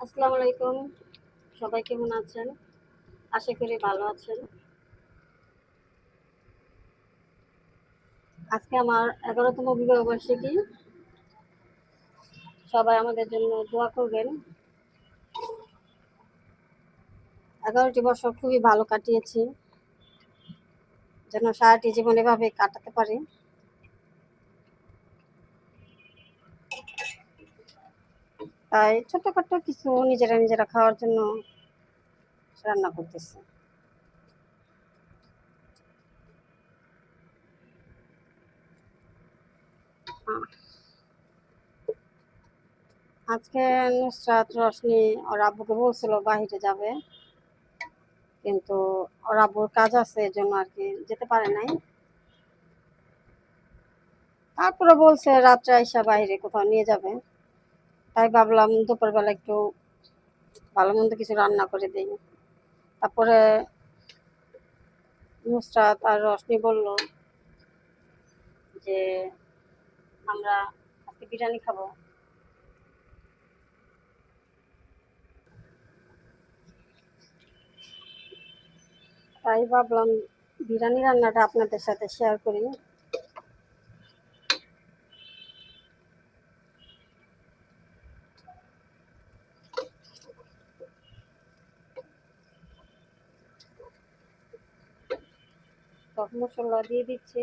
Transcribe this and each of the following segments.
আসসালামু আলাইকুম। সবাই কেমন আছেন? আশা করি ভালো আছেন। আজকে আমার এগারোতম বিবাহ বার্ষিকী। সবাই আমাদের জন্য দোয়া করবেন। এগারোটি বছর খুবই ভালো কাটিয়েছি, যেন সারাটি জীবন এভাবে কাটাতে পারি। তাই ছোটখাটো কিছু নিজেরা নিজেরা খাওয়ার জন্য রান্না করতেছি। আজকে নুসরাত রশনি ওর আব্বুকে বলছিল বাহিরে যাবে। কিন্তু ওর আব্বুর কাজ আছে এর জন্য আর কি যেতে পারে নাই। তারপরে বলছে রাত্রে আইসা বাইরে কোথাও নিয়ে যাবে। তাই ভাবলাম দুপুরবেলা একটু ভালো মন্দ কিছু রান্না করে দিই। তারপরে নুসরাত আর রশনি বলল যে আমরা আজকে বিরিয়ানি খাব। তাই ভাবলাম বিরিয়ানি রান্নাটা আপনাদের সাথে শেয়ার করি। মশলা দিয়ে দিচ্ছি।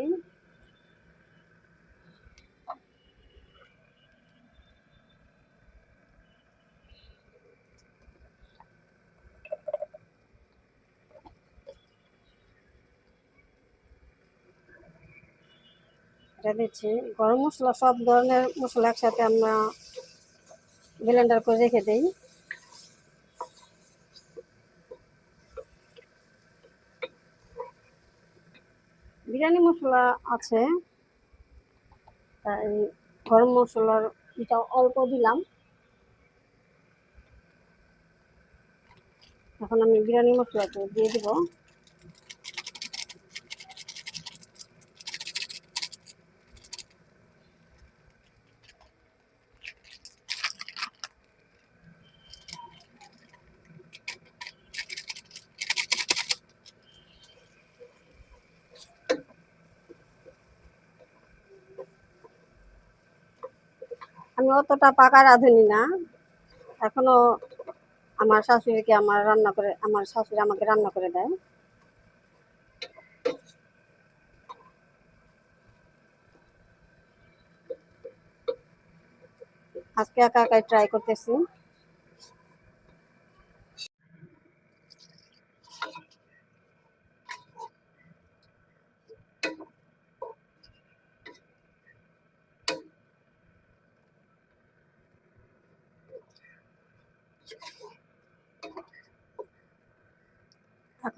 এটা দিচ্ছি। গরম মশলা, সব ধরনের মশলা একসাথে আমরা ব্লেন্ডার করে রেখে দিই। বিরিয়ানি মশলা আছে, তাই গরম মশলার এটা অল্প দিলাম। এখন আমি বিরিয়ানি মশলাটা দিয়ে দিব। আমি অতটা পাকা রাঁধুনি না। এখনও আমার শাশুড়িকে আমার রান্না করে, আমার শাশুড়ি আমাকে রান্না করে দেয়। আজকে একা একাই ট্রাই করতেছি।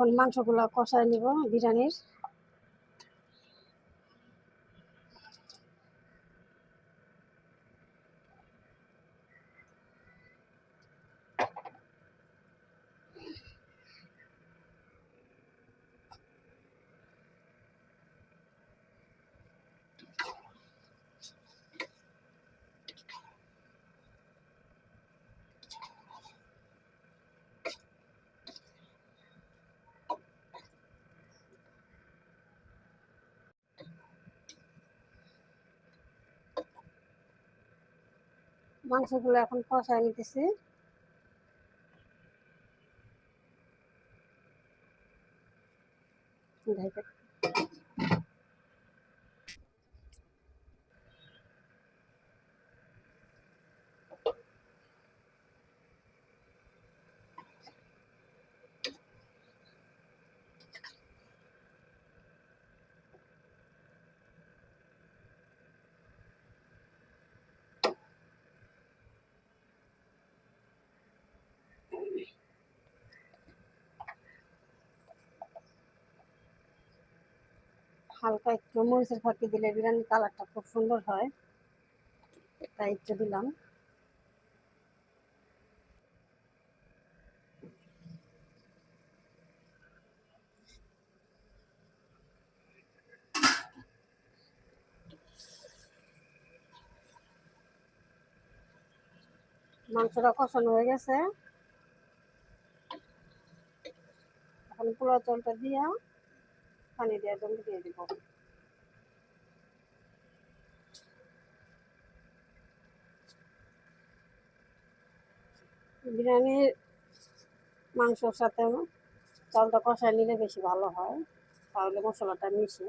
এখন মাংসগুলো কষায় নিব বিরিয়ানির। মাংসগুলো এখন কষায় নিতেছি। ঢেকে হালকা একটু মরিচের ফাঁকি দিলে বিরিয়ানির কালারটা খুব সুন্দর হয়। তাই একটু দিলাম। মাংসটা কষানো হয়ে গেছে। এখন পোলাও চালটা দিয়া পানি দেওয়ার জন্য দিয়ে দিব। বিরিয়ানির মাংসর সাথে চালটা কষায় নিলে বেশি ভালো হয়, তাহলে মশলাটা মিশে।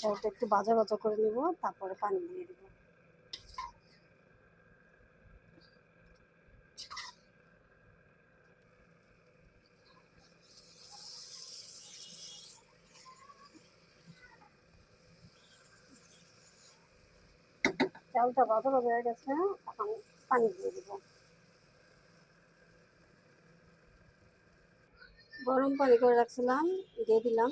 চালটা একটু ভাজা ভাজা করে নিব, তারপরে পানি দিয়ে দিব। চালটা ভাজা ভাজা হয়ে গেছে, এখন পানি দিয়ে দিব। গরম পানি করে রাখছিলাম, দিয়ে দিলাম।